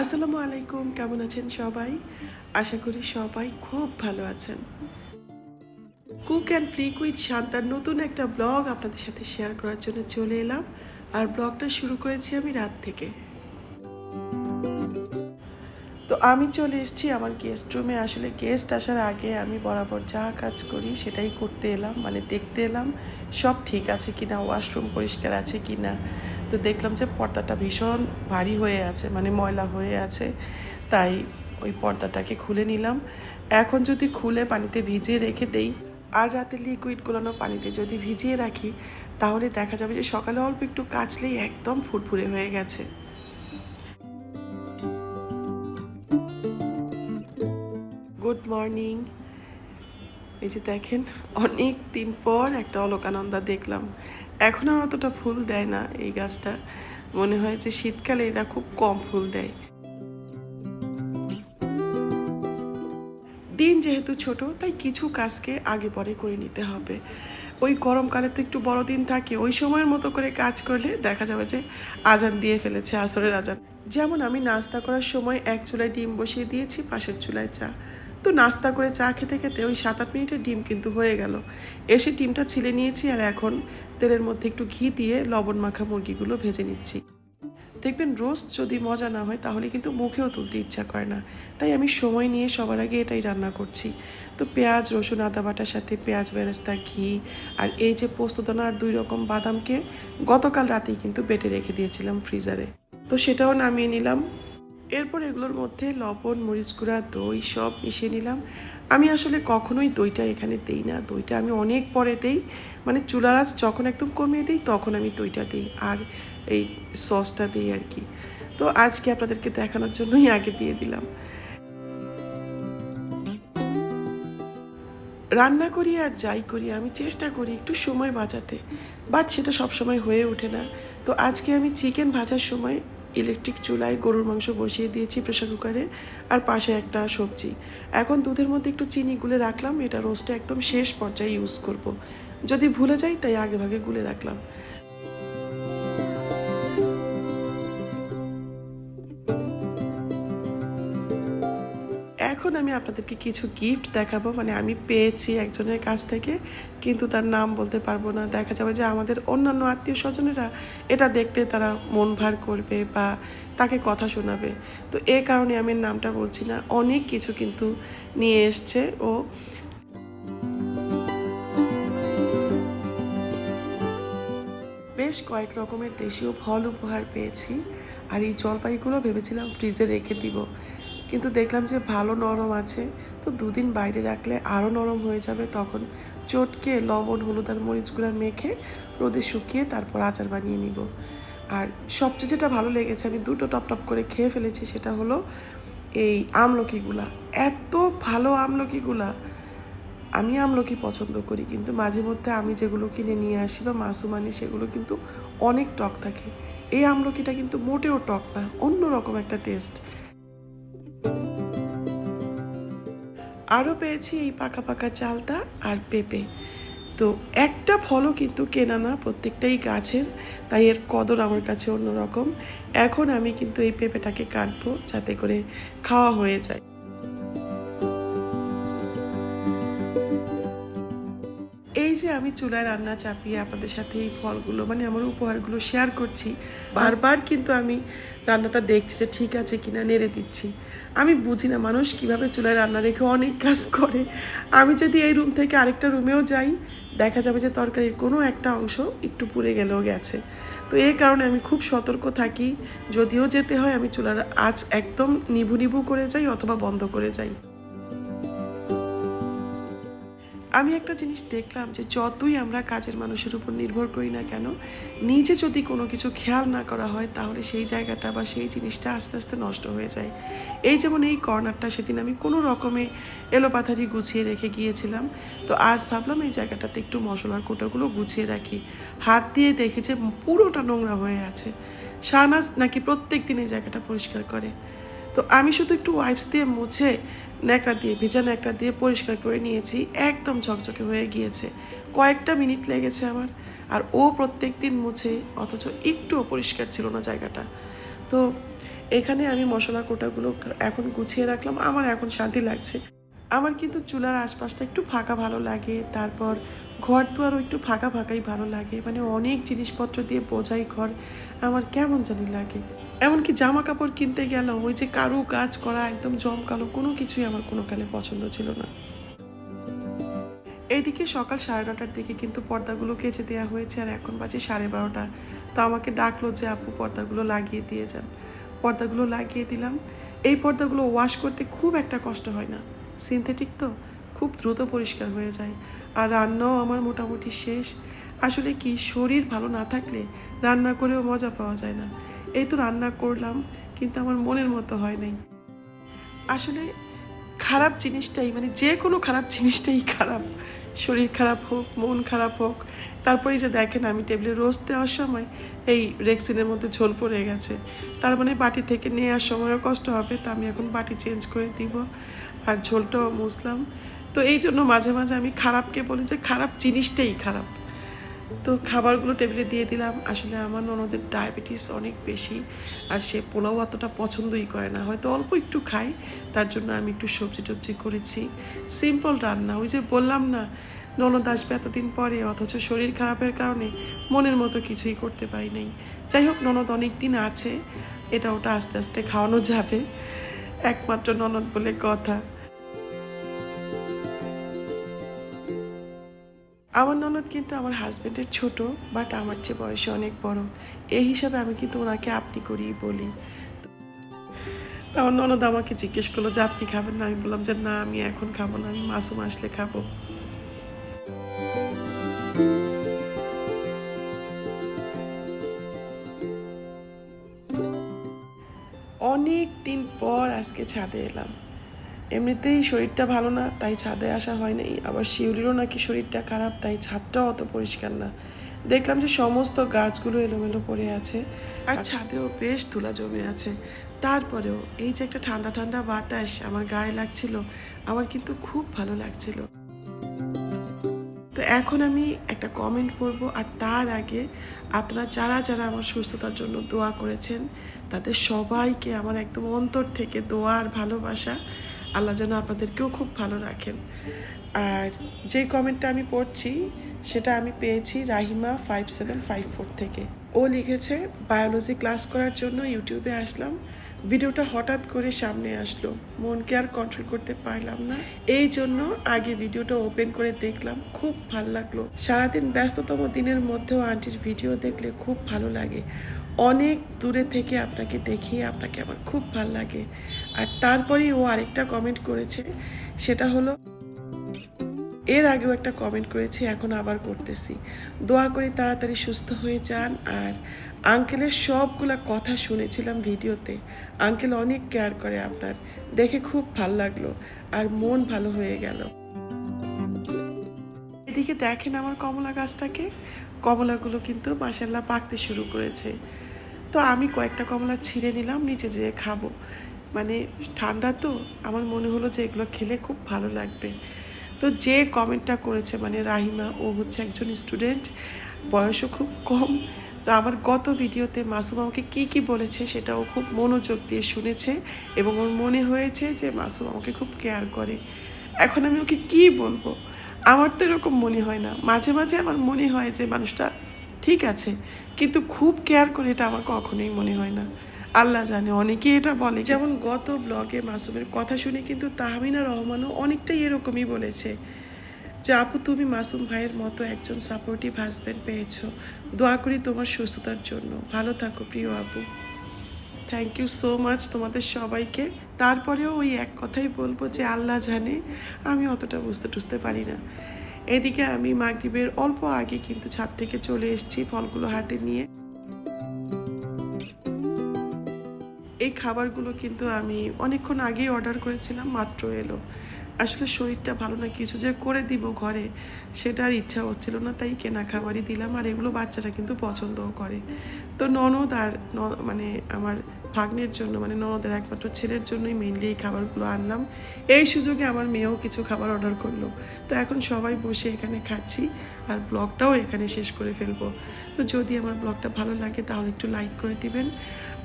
আসসালামু আলাইকুম, কেমন আছেন সবাই? আশা করি সবাই খুব ভালো আছেন। কুক অ্যান্ড ফ্লিক উইথ শান্তার নতুন একটা ব্লগ আপনাদের সাথে শেয়ার করার জন্য চলে এলাম। আর ব্লগটা শুরু করেছি আমি রাত থেকে। তো আমি চলে এসেছি আমার গেস্ট রুমে আসলে গেস্ট আসার আগে আমি বরাবর যা কাজ করি সেটাই করতে এলাম মানে দেখতে এলাম। সব ঠিক আছে কিনা? ওয়াশরুম পরিষ্কার আছে কিনা? তো দেখলাম যে পর্দাটা ভীষণ ভারী হয়ে আছে মানে ময়লা হয়ে আছে, তাই ওই পর্দাটাকে খুলে নিলাম। এখন যদি খুলে পানিতে ভিজিয়ে রেখে দেই, আর রাতে লিকুইড গোলানো পানিতে যদি ভিজিয়ে রাখি, তাহলে দেখা যাবে যে সকালে অল্প একটু কাচলেই একদম ফুরফুরে হয়ে গেছে। গুড মর্নিং এই যে দেখেন, অনেক দিন পর একটা অলকানন্দা দেখলাম। এখন আর অতটা ফুল দেয় না এই গাছটা। মনে হয় যে শীতকালে এরা খুব কম ফুল দেয়। দিন যেহেতু ছোট, তাই কিছু কাজকে আগে পরে করে নিতে হবে। ওই গরমকালে তো একটু বড় দিন থাকে, ওই সময়ের মতো করে কাজ করলে দেখা যাবে যে আজান দিয়ে ফেলেছে, আসরের আজান। যেমন আমি নাস্তা করার সময় এক চুলায় ডিম বসিয়ে দিয়েছি, পাশের চুলায় চা। তো নাস্তা করে চা খেতে খেতে ওই সাত আট মিনিটের ডিম কিন্তু হয়ে গেল। এসে ডিমটা ছিলে নিয়েছি আর এখন তেলের মধ্যে একটু ঘি দিয়ে লবণ মাখা মুরগিগুলো ভেজে নিচ্ছি। দেখবেন রোস্ট যদি মজা না হয় তাহলে কিন্তু মুখেও তুলতে ইচ্ছা করে না। তাই আমি সময় নিয়ে সবার আগে এটাই রান্না করছি। তো পেঁয়াজ, রসুন, আদা বাটার সাথে পেঁয়াজ, বেরেস্তা, ঘি আর এই যে পোস্তদানা আর দুই রকম বাদামকে গতকাল রাতেই কিন্তু বেটে রেখে দিয়েছিলাম ফ্রিজারে। তো সেটাও নামিয়ে নিলাম। এরপর এগুলোর মধ্যে লবণ, মরিচ গুঁড়া, দই সব মিশিয়ে নিলাম। আমি আসলে কখনোই দইটা এখানে দেই না। দইটা আমি অনেক পরে দেই। মানে চুলার আঁচ যখন একদম কমিয়ে দিই, তখন আমি দইটা দিই আর এই সসটা দিই আর কি। তো আজকে আপনাদেরকে দেখানোর জন্যই আগে দিয়ে দিলাম। রান্না করি আর যাই করি, আমি চেষ্টা করি একটু সময় বাঁচাতে। বাট সেটা সবসময় হয়ে ওঠে না। তো আজকে আমি চিকেন ভাজার সময় ইলেকট্রিক চুলায় গরুর মাংস বসিয়ে দিয়েছি প্রেশার কুকারে আর পাশে একটা সবজি এখন দুধের মধ্যে একটু চিনি গুলে রাখলাম, এটা রোস্টে একদম শেষ পর্যায়ে ইউজ করব। যদি ভুলে যাই তাই আগে ভাগে গুলে রাখলাম এখন আমি আপনাদেরকে কিছু গিফট দেখাবো। মানে আমি পেয়েছি একজনের কাছ থেকে, কিন্তু তার নাম বলতে পারব না। দেখা যাবে যে আমাদের অন্যান্য আত্মীয় স্বজনেরা এটা দেখলে তারা মন ভার করবে বা তাকে কথা শোনাবে। তো এ কারণে আমি নামটা বলছি না। অনেক কিছু কিন্তু নিয়ে এসছে ও। বেশ কয়েক রকমের দেশীয় ফল উপহার পেয়েছি। আর এই জলপাইগুলো ভেবেছিলাম ফ্রিজে রেখে দিব। কিন্তু দেখলাম যে ভালো নরম আছে। তো দুদিন বাইরে রাখলে আরও নরম হয়ে যাবে তখন চটকে লবণ, হলুদ আর মরিচগুলো মেখে রোদে শুকিয়ে তারপর আচার বানিয়ে নিব। আর সবচেয়ে যেটা ভালো লেগেছে, আমি দুটো টপ টপ করে খেয়ে ফেলেছি, সেটা হলো এই আমলকিগুলা। এত ভালো আমলকিগুলা। আমি আমলকি পছন্দ করি, কিন্তু মাঝে মধ্যে আমি যেগুলো কিনে নিয়ে আসি বা মাসুম আনি, সেগুলো কিন্তু অনেক টক থাকে। এই আমলকিটা কিন্তু মোটেও টক না, অন্যরকম একটা টেস্ট। আরও পেয়েছি এই পাকা পাকা চালতা আর পেঁপে। তো একটা ফলও কিন্তু কেনা না প্রত্যেকটাই গাছের, তাই এর কদর আমার কাছে অন্যরকম। এখন আমি কিন্তু এই পেঁপেটাকে কাটবো যাতে করে খাওয়া হয়ে যায়। এই যে আমি চুলায় রান্না চাপিয়ে আপনাদের সাথে এই ফলগুলো মানে আমার উপহারগুলো শেয়ার করছি, বারবার কিন্তু আমি রান্নাটা দেখছি, ঠিক আছে কিনা নেড়ে দিচ্ছি। আমি বুঝি না মানুষ কীভাবে চুলায় রান্না রেখে অনেক কাজ করে। আমি যদি এই রুম থেকে আরেকটা রুমেও যাই, দেখা যাবে যে তরকারির কোনো একটা অংশ একটু পুড়ে গেলেও গেছে। তো এই কারণে আমি খুব সতর্ক থাকি, যদিও যেতে হয় আমি চুলার আজ একদম নিভু নিভু করে যাই অথবা বন্ধ করে যাই। আমি একটা জিনিস দেখলাম যে যতই আমরা কাজের মানুষের উপর নির্ভর করি না কেন, নিজে যদি কোনো কিছু খেয়াল না করা হয়, তাহলে সেই জায়গাটা বা সেই জিনিসটা আস্তে আস্তে নষ্ট হয়ে যায়। এই যেমন এই কর্নারটা সেদিন আমি কোনো রকমে এলোপাথারি গুছিয়ে রেখে গিয়েছিলাম। তো আজ ভাবলাম এই জায়গাটাতে একটু মশলার কোটাগুলো গুছিয়ে রাখি। হাত দিয়ে দেখি যে পুরোটা নোংরা হয়ে আছে। শাহনাজ নাকি প্রত্যেক দিন এই জায়গাটা পরিষ্কার করে। তো আমি শুধু একটু ওয়াইপস দিয়ে মুছে ন্যাকড়া দিয়ে, ভেজা ন্যাকড়া দিয়ে পরিষ্কার করে নিয়েছি। একদম ঝকঝকে হয়ে গিয়েছে। কয়েকটা মিনিট লেগেছে আমার। আর ও প্রত্যেক দিন মুছে, অথচ একটুও পরিষ্কার ছিল না জায়গাটা। তো এখানে আমি মশলা কোটাগুলো এখন গুছিয়ে রাখলাম। আমার এখন শান্তি লাগছে। আমার কিন্তু চুলার আশপাশটা একটু ফাঁকা ভালো লাগে। তারপর ঘর দুয়ারও একটু ফাঁকা ফাঁকাই ভালো লাগে। মানে অনেক জিনিসপত্র দিয়ে বোঝাই ঘর। আমার কেমন জানি লাগে। এমনকি জামা কাপড় কিনতে গেল, ওই যে কারু কাজ করা একদম জমকালো, কোনো কিছুই আমার কোনো কালে পছন্দ ছিল না। এইদিকে সকাল সাড়ে নটার দিকে কিন্তু পর্দাগুলো কেচে দেওয়া হয়েছে আর এখন বাজে সাড়ে বারোটা। তো আমাকে ডাকলো যে, আপু, পর্দাগুলো লাগিয়ে দিয়ে যান। পর্দাগুলো লাগিয়ে দিলাম। এই পর্দাগুলো ওয়াশ করতে খুব একটা কষ্ট হয় না। সিনথেটিক তো, খুব দ্রুত পরিষ্কার হয়ে যায়। আর রান্নাও আমার মোটামুটি শেষ। আসলে কি, শরীর ভালো না থাকলে রান্না করেও মজা পাওয়া যায় না। এই তো রান্না করলাম, কিন্তু আমার মনের মতো হয় নাই। আসলে খারাপ জিনিসটাই মানে যে কোনো খারাপ জিনিসটাই খারাপ। শরীর খারাপ হোক, মন খারাপ হোক, তারপরে যে দেখেন আমি টেবিলে রোস্ট দেওয়ার সময় এই রেক্সিনের মধ্যে ঝোল পড়ে গেছে। তার মানে বাটি থেকে নেওয়ার সময়ও কষ্ট হবে, তো আমি এখন বাটি চেঞ্জ করে দিব আর ঝোলটাও মুছলাম। তো এই জন্য মাঝে মাঝে আমি খারাপকে বলি যে খারাপ জিনিসটাই খারাপ। তো খাবারগুলো টেবিলে দিয়ে দিলাম। আসলে আমার ননদের ডায়াবেটিস অনেক বেশি আর সে পোলাও অতটা পছন্দই করে না। হয়তো অল্প একটু খায়, তার জন্য আমি একটু সবজি টবজি করেছি। সিম্পল রান্না, ওই যে বললাম না, ননদ আসবে এতদিন পরে, অথচ শরীর খারাপের কারণে মনের মতো কিছুই করতে পারি নাই। যাই হোক, ননদ অনেক দিন আছে, এটা ওটা আস্তে আস্তে খাওয়ানো যাবে। একমাত্র ননদ বলে কথা। আমার ননদ কিন্তু আমার হাজব্যান্ডের ছোট বাট আমার চেয়ে বয়সে অনেক বড়। এই হিসাবে আমি কিন্তু ওনাকে আপনি করেই বলি। আমার ননদ আমাকে জিজ্ঞেস করল যে, আপনি খাবেন না? আমি বললাম যে, না, আমি এখন খাব না, আমি মাসুম আসলে খাব। অনেক দিন পর আজকে ছাদে এলাম। এমনিতেই শরীরটা ভালো না তাই ছাদে আসা হয় নাই আবার শিউলিরও নাকি শরীরটা খারাপ তাই ছাদটাও অত পরিষ্কার না। দেখলাম যে সমস্ত গাছগুলো এলোমেলো পড়ে আছে। আর ছাদেও বেশ তুলা জমে আছে। তারপরেও এই যে একটা ঠান্ডা ঠান্ডা বাতাস আমার গায়ে লাগছিল আমার কিন্তু খুব ভালো লাগছিল। তো এখন আমি একটা কমেন্ট করব আর তার আগে আপনারা যারা যারা আমার সুস্থতার জন্য দোয়া করেছেন তাদের সবাইকে আমার একদম অন্তর থেকে দোয়া আর ভালোবাসা। আল্লাহ যেন আপনাদেরকেও খুব ভালো রাখেন। আর যে কমেন্টটা আমি পড়ছি, সেটা আমি পেয়েছি Rahima five seven five four থেকে। ও লিখেছে বায়োলজি ক্লাস করার জন্য ইউটিউবে আসলাম। ভিডিওটা হঠাৎ করে সামনে আসলো। মনকে আর কন্ট্রোল করতে পারলাম না। এই জন্য আগে ভিডিওটা ওপেন করে দেখলাম। খুব ভালো লাগল। সারাদিন ব্যস্ততম দিনের মধ্যেও আন্টির ভিডিও দেখলে খুব ভালো লাগে। অনেক দূরে থেকে আপনাকে দেখিয়ে আপনাকে আমার খুব ভালো লাগে। আর তারপরেই ও আরেকটা কমেন্ট করেছে, সেটা হলো, এর আগেও একটা কমেন্ট করেছি, এখন আবার করতেছি। দোয়া করি তাড়াতাড়ি সুস্থ হয়ে যান। আর আঙ্কেলের সবগুলা কথা শুনেছিলাম ভিডিওতে। আঙ্কেল অনেক কেয়ার করে আপনার। দেখে খুব ভালো লাগল। আর মন ভালো হয়ে গেল। এদিকে দেখেন আমার কমলা গাছটাকে। কমলাগুলো কিন্তু মাসাল্লাহ পাকতে শুরু করেছে। তো আমি কয়েকটা কমলা ছিঁড়ে নিলাম, নিচে যেয়ে খাব। মানে ঠান্ডা তো, আমার মনে হলো যে এগুলো খেলে খুব ভালো লাগবে। তো যে কমেন্টটা করেছে মানে রাহিমা, ও হচ্ছে একজন স্টুডেন্ট, বয়সও খুব কম, তো আমার গত ভিডিওতে মাসুম আমাকে কী কী বলেছে সেটাও খুব মনোযোগ দিয়ে শুনেছে এবং ওর মনে হয়েছে যে মাসুম আমাকে খুব কেয়ার করে। এখন আমি ওকে কী বলব? আমার তো এরকম মনে হয় না। মাঝে মাঝে আমার মনে হয় যে মানুষটা ঠিক আছে, কিন্তু খুব কেয়ার করে এটা আমার কখনোই মনে হয় না। আল্লাহ জানে, অনেকেই এটা বলে। যেমন গত ব্লগে মাসুমের কথা শুনে কিন্তু তাহমিনা রহমানও অনেকটাই এরকমই বলেছে যে, আপু, তুমি মাসুম ভাইয়ের মতো একজন সাপোর্টিভ হাজব্যান্ড পেয়েছ। দোয়া করি তোমার সুস্থতার জন্য। ভালো থাকো প্রিয় আপু। থ্যাংক ইউ সো মাচ তোমাদের সবাইকে। তারপরেও ওই এক কথাই বলব যে, আল্লাহ জানে, আমি অতটা বুঝতে টুঝতে পারি না। এদিকে আমি মাগরিবের অল্প আগে কিন্তু ছাদ থেকে চলে এসেছি ফলগুলো হাতে নিয়ে। এই খাবারগুলো কিন্তু আমি অনেকক্ষণ আগেই অর্ডার করেছিলাম, মাত্র এলো। আসলে শরীরটা ভালো না, কিছু যে করে দিব ঘরে সেটার ইচ্ছা হচ্ছিল না, তাই কেনা খাবারই দিলাম। আর এগুলো বাচ্চারা কিন্তু পছন্দও করে। তো ননদ আর মানে আমার ভাগ্নের জন্য মানে ননদের একমাত্র ছেলের জন্যই মেনলি এই খাবারগুলো আনলাম। এই সুযোগে আমার মেয়েও কিছু খাবার অর্ডার করল। তো এখন সবাই বসে এখানে খাচ্ছি আর ব্লগটাও এখানে শেষ করে ফেলব। তো যদি আমার ব্লগটা ভালো লাগে তাহলে একটু লাইক করে দিবেন।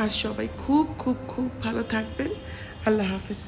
আর সবাই খুব খুব খুব ভালো থাকবেন। আল্লাহ হাফিজ।